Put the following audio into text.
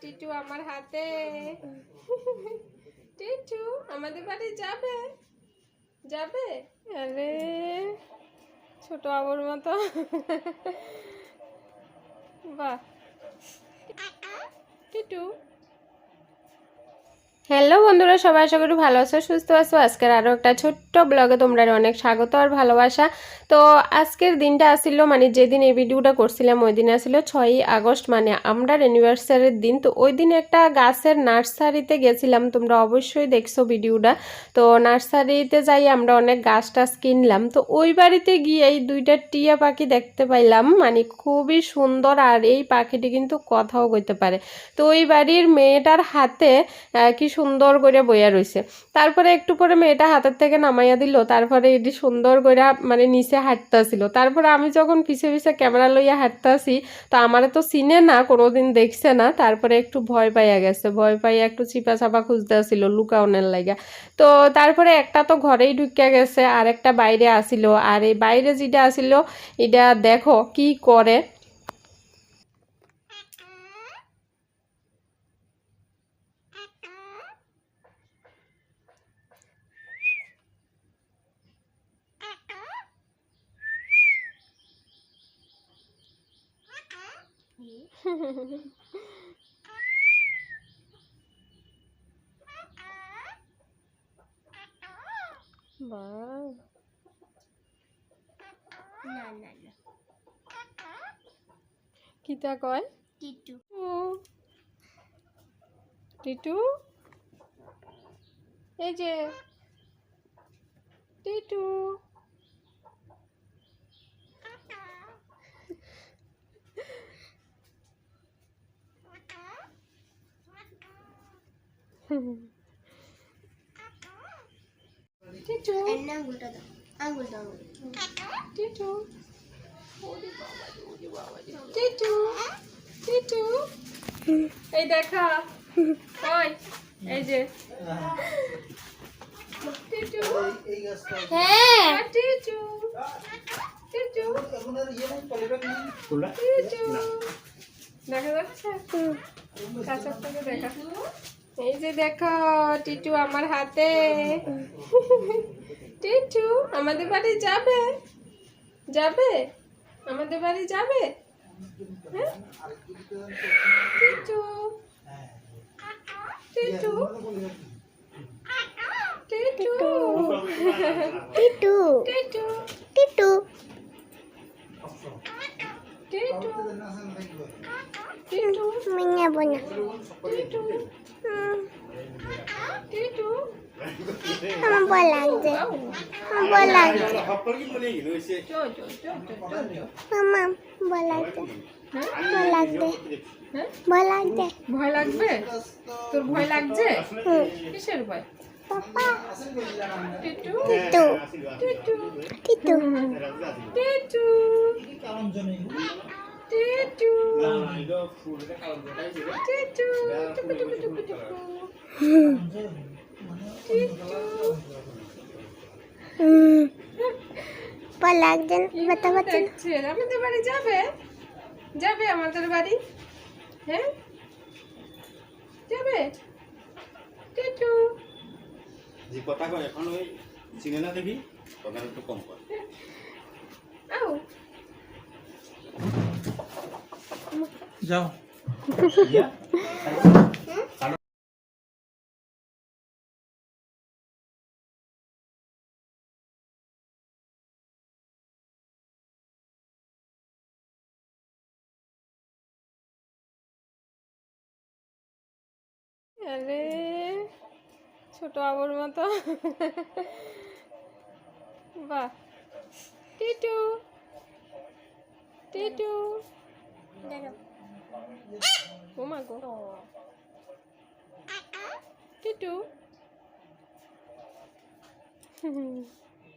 টিটু আমার হাতে। টিটু আমাদের বাড়ি যাবে? যাবে? আরে ছোট আবর মতো। বাহ। টিটু হ্যালো বন্ধুরা, সবাই আশা করি ভালো আছো, সুস্থ আছো। আজকের আরও একটা ছোট্ট ব্লগে তোমরা অনেক স্বাগত আর ভালোবাসা। তো আজকের দিনটা আসছিল মানে যেদিন এই ভিডিওটা করছিলাম, ওই দিন আসছিল ছয়ই আগস্ট মানে আমরা অ্যানিভার্সারির দিন। তো ওই দিন একটা গাছের নার্সারিতে গেছিলাম, তোমরা অবশ্যই দেখছ ভিডিওটা। তো নার্সারিতে যাই আমরা অনেক গাছ টাছ কিনলাম। তো ওই বাড়িতে গিয়ে এই দুইটা টিয়া পাখি দেখতে পাইলাম মানে খুবই সুন্দর আর এই পাখিটি কিন্তু কথাও কইতে পারে। তো ওই বাড়ির মেয়েটার হাতে কি সুন্দর করে বইয়া রইছে। তারপরে একটু পরে মেয়েটা হাতের থেকে নামাইয়া দিল, তারপরে এটি সুন্দর করে মানে নিচে হাঁটতেছিল। তারপরে আমি যখন পিছে পিছে ক্যামেরা লইয়া হাঁটতেছি, তো আমারে তো চিনে না, কোনোদিন দেখছে না। তারপরে একটু ভয় পাইয়া গেছে, ভয় পাইয়া একটু চিপা চাপা খুঁজতে আসছিল লুকাওনের লাগা তো তারপরে একটা তো ঘরেই ঢুকিয়া গেছে আর একটা বাইরে আসিল। আর এই বাইরে যেটা আসিল, এটা দেখো কি করে বাহ না না না। কিতা কয়? টিটু। টিটু? এই যে। টিটু। টিটু। আঙ্গুলটা দাও টিটু। টিটু। টিটু। এই দেখা। ওই এই যে। টিটু। হ্যাঁ। টিটু। টিটু। টিটু। দেখা যাচ্ছে? কাছের থেকে দেখা? এই যে দেখো টিটু আমার হাতে। টিটু আমাদের বাড়ি যাবে? যাবে? আমাদের বাড়ি যাবে? হ্যাঁ? টিটু। টিটু। টিটু। টিটু। টিটু। টিটু। টিটু। টিটু। নেব না। আমার বল লাগছে। আমার বল লাগছে। আমার বল লাগছে। ভয় লাগবে ভয় লাগবে ভয় লাগবে? তোর ভয় টিটু। টিটু। টিটু। আমাদের বাড়ি যাবে যাবে আমাদের বাড়ি হ্যাঁ যাবে টিটু যে কথা কয়। এখন ওই চিনে না দেখি? তখন একটু কম কর আও। যাও। আরে ছোট আবর মতো। বাহ। টিটু। টিটু। ও মা গো টিটু